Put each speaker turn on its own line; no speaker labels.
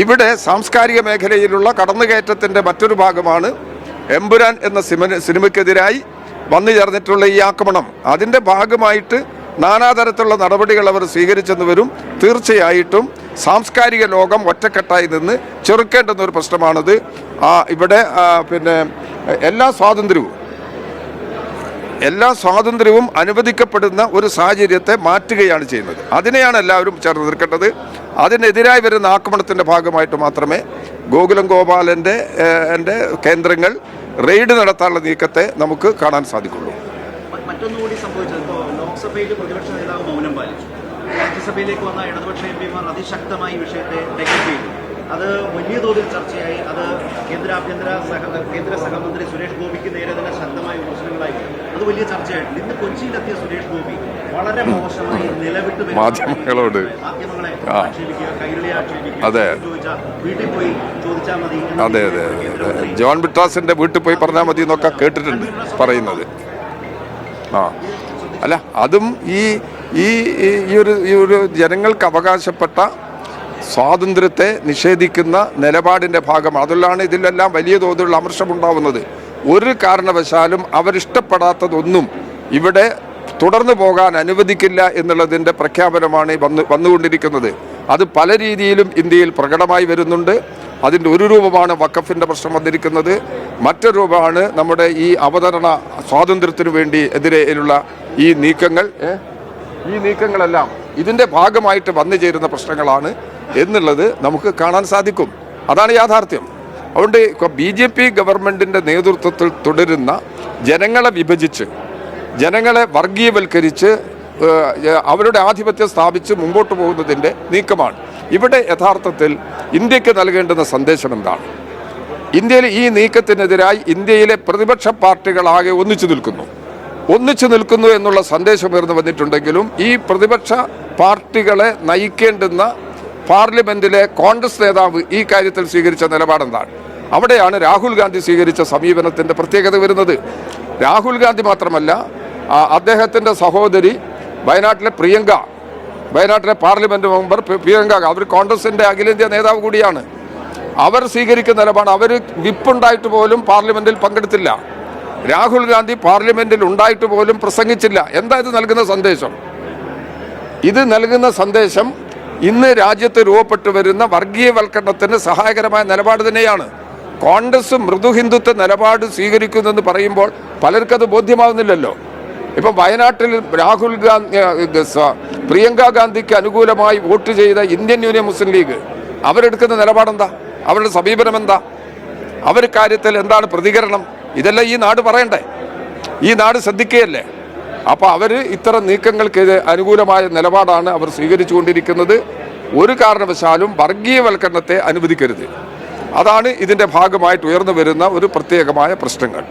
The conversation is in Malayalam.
ഇവിടെ സാംസ്കാരിക മേഖലയിലുള്ള കടന്നുകയറ്റത്തിന്റെ മറ്റൊരു ഭാഗമാണ് എമ്പുരാൻ എന്ന സിനിമ സിനിമയ്ക്കെതിരായി വന്നു ചേർന്നിട്ടുള്ള ഈ ആക്രമണം. അതിന്റെ ഭാഗമായിട്ട് നാനാതരത്തിലുള്ള നടപടികൾ അവർ സ്വീകരിച്ചെന്ന് വരും. തീർച്ചയായിട്ടും സാംസ്കാരിക ലോകം ഒറ്റക്കെട്ടായി നിന്ന് ചെറുക്കേണ്ടുന്ന ഒരു പ്രശ്നമാണത്. ഇവിടെ പിന്നെ എല്ലാ സ്വാതന്ത്ര്യവും എല്ലാ സ്വാതന്ത്ര്യവും അനുവദിക്കപ്പെടുന്ന ഒരു സാഹചര്യത്തെ മാറ്റുകയാണ് ചെയ്യുന്നത്. അതിനെയാണ് എല്ലാവരും ചേർന്ന് നിൽക്കേണ്ടത്. അതിനെതിരായി വരുന്ന ആക്രമണത്തിന്റെ ഭാഗമായിട്ട് മാത്രമേ ഗോകുലം ഗോപാലന്റെ എന്റെ കേന്ദ്രങ്ങൾ റെയ്ഡ് നടത്താനുള്ള നീക്കത്തെ നമുക്ക് കാണാൻ സാധിക്കുള്ളൂ.
സംഭവിച്ചത് വന്ന വിഷയത്തെ ചെയ്തു. അത് വലിയ തോതിൽ ചർച്ചയായി. അത് കേന്ദ്ര ആഭ്യന്തര സഹ കേന്ദ്ര സഹമന്ത്രി സുരേഷ് ഗോപിക്ക് നേരെ തന്നെ അത് വലിയ ചർച്ചയായിട്ടുണ്ട്. ഇന്ന് കൊച്ചിയിലെത്തിയ സുരേഷ് ഗോപി വളരെ മോശമായി നിലവിട്ട്
മാധ്യമങ്ങളോട്. അതെ.
വീട്ടിൽ പോയി
അതെ അതെ അതെ ജോൺ ബിട്രാസിന്റെ വീട്ടിൽ പോയി പറഞ്ഞാൽ മതി എന്നൊക്കെ കേട്ടിട്ടുണ്ട് പറയുന്നത്. ആ. അല്ല അതും ഈ ഈ ഈ- ഈ ഒരു ഈ ഒരു ജനങ്ങൾക്ക് അവകാശപ്പെട്ട സ്വാതന്ത്ര്യത്തെ നിഷേധിക്കുന്ന നിലപാടിന്റെ ഭാഗമാണ്. അതിലാണ് ഇതിലെല്ലാം വലിയ തോതിലുള്ള അമർഷമുണ്ടാവുന്നത്. ഒരു കാരണവശാലും അവരിഷ്ടപ്പെടാത്തതൊന്നും ഇവിടെ തുടർന്നു പോകാൻ അനുവദിക്കില്ല എന്നുള്ളതിന്റെ പ്രഖ്യാപനമാണ് വന്നു വന്നുകൊണ്ടിരിക്കുന്നത്. അത് പല രീതിയിലും ഇന്ത്യയിൽ പ്രകടമായി വരുന്നുണ്ട്. അതിന്റെ ഒരു രൂപമാണ് വഖഫിന്റെ പ്രശ്നം വന്നിരിക്കുന്നത്. മറ്റൊരു രൂപമാണ് നമ്മുടെ ഈ അവതരണ സ്വാതന്ത്ര്യത്തിനു വേണ്ടി എതിരെയുള്ള ഈ നീക്കങ്ങൾ. ഈ നീക്കങ്ങളെല്ലാം ഇതിന്റെ ഭാഗമായിട്ട് വന്നു ചേരുന്ന പ്രശ്നങ്ങളാണ് എന്നുള്ളത് നമുക്ക് കാണാൻ സാധിക്കും. അതാണ് യാഥാർത്ഥ്യം. അതുകൊണ്ട് ഇപ്പോൾ ബി ജെ പി ഗവൺമെന്റിന്റെ നേതൃത്വത്തിൽ തുടരുന്ന ജനങ്ങളെ വിഭജിച്ച് ജനങ്ങളെ വർഗീയവൽക്കരിച്ച് അവരുടെ ആധിപത്യം സ്ഥാപിച്ച് മുമ്പോട്ട് പോകുന്നതിന്റെ നീക്കമാണ്. ഇവിടെ യഥാർത്ഥത്തിൽ ഇന്ത്യയ്ക്ക് നൽകേണ്ടുന്ന സന്ദേശം എന്താണ്? ഇന്ത്യയിൽ ഈ നീക്കത്തിനെതിരായി ഇന്ത്യയിലെ പ്രതിപക്ഷ പാർട്ടികളാകെ ഒന്നിച്ചു നിൽക്കുന്നു. ഒന്നിച്ചു നിൽക്കുന്നു എന്നുള്ള സന്ദേശം ഉയർന്നു വന്നിട്ടുണ്ടെങ്കിലും ഈ പ്രതിപക്ഷ പാർട്ടികളെ നയിക്കേണ്ടുന്ന പാർലമെന്റിലെ കോൺഗ്രസ് നേതാവ് ഈ കാര്യത്തിൽ സ്വീകരിച്ച നിലപാടെന്താണ്? അവിടെയാണ് രാഹുൽ ഗാന്ധി സ്വീകരിച്ച സമീപനത്തിന്റെ പ്രത്യേകത വരുന്നത്. രാഹുൽ ഗാന്ധി മാത്രമല്ല അദ്ദേഹത്തിന്റെ സഹോദരി വയനാട്ടിലെ പ്രിയങ്ക വയനാട്ടിലെ പാർലമെന്റ് മെമ്പർ പ്രിയങ്ക അവർ കോൺഗ്രസിന്റെ അഖിലേന്ത്യാ നേതാവ് കൂടിയാണ്. അവർ സ്വീകരിക്കുന്ന നിലപാട് അവർ വിപ്പുണ്ടായിട്ട് പോലും പാർലമെന്റിൽ പങ്കെടുത്തില്ല. രാഹുൽ ഗാന്ധി പാർലമെന്റിൽ ഉണ്ടായിട്ട് പോലും പ്രസംഗിച്ചില്ല. എന്താ ഇത് നൽകുന്ന സന്ദേശം? ഇത് നൽകുന്ന സന്ദേശം ഇന്ന് രാജ്യത്ത് രൂപപ്പെട്ടു വരുന്ന വർഗീയവൽക്കരണത്തിന് സഹായകരമായ നിലപാട് തന്നെയാണ്. കോൺഗ്രസ് മൃദു ഹിന്ദുത്വ നിലപാട് സ്വീകരിക്കുന്നെന്ന് പറയുമ്പോൾ പലർക്കത് ബോധ്യമാവുന്നില്ലല്ലോ. ഇപ്പം വയനാട്ടിൽ രാഹുൽ ഗാന്ധി പ്രിയങ്ക ഗാന്ധിക്ക് അനുകൂലമായി വോട്ട് ചെയ്ത ഇന്ത്യൻ യൂണിയൻ മുസ്ലിം ലീഗ് അവരെടുക്കുന്ന നിലപാടെന്താ? അവരുടെ സമീപനം എന്താ അവർ കാര്യത്തിൽ എന്താണ് പ്രതികരണം? ഇതെല്ലാം ഈ നാട് പറയണ്ടേ? ഈ നാട് ശ്രദ്ധിക്കുകയല്ലേ? അപ്പോൾ അവർ ഇത്തരം നീക്കങ്ങൾക്ക് അനുകൂലമായ നിലപാടാണ് അവർ സ്വീകരിച്ചുകൊണ്ടിരിക്കുന്നത്. ഒരു കാരണവശാലും വർഗീയവൽക്കരണത്തെ അനുവദിക്കരുത്. അതാണ് ഇതിന്റെ ഭാഗമായിട്ട് ഉയർന്നു വരുന്ന ഒരു പ്രത്യേകമായ പ്രശ്നങ്ങൾ.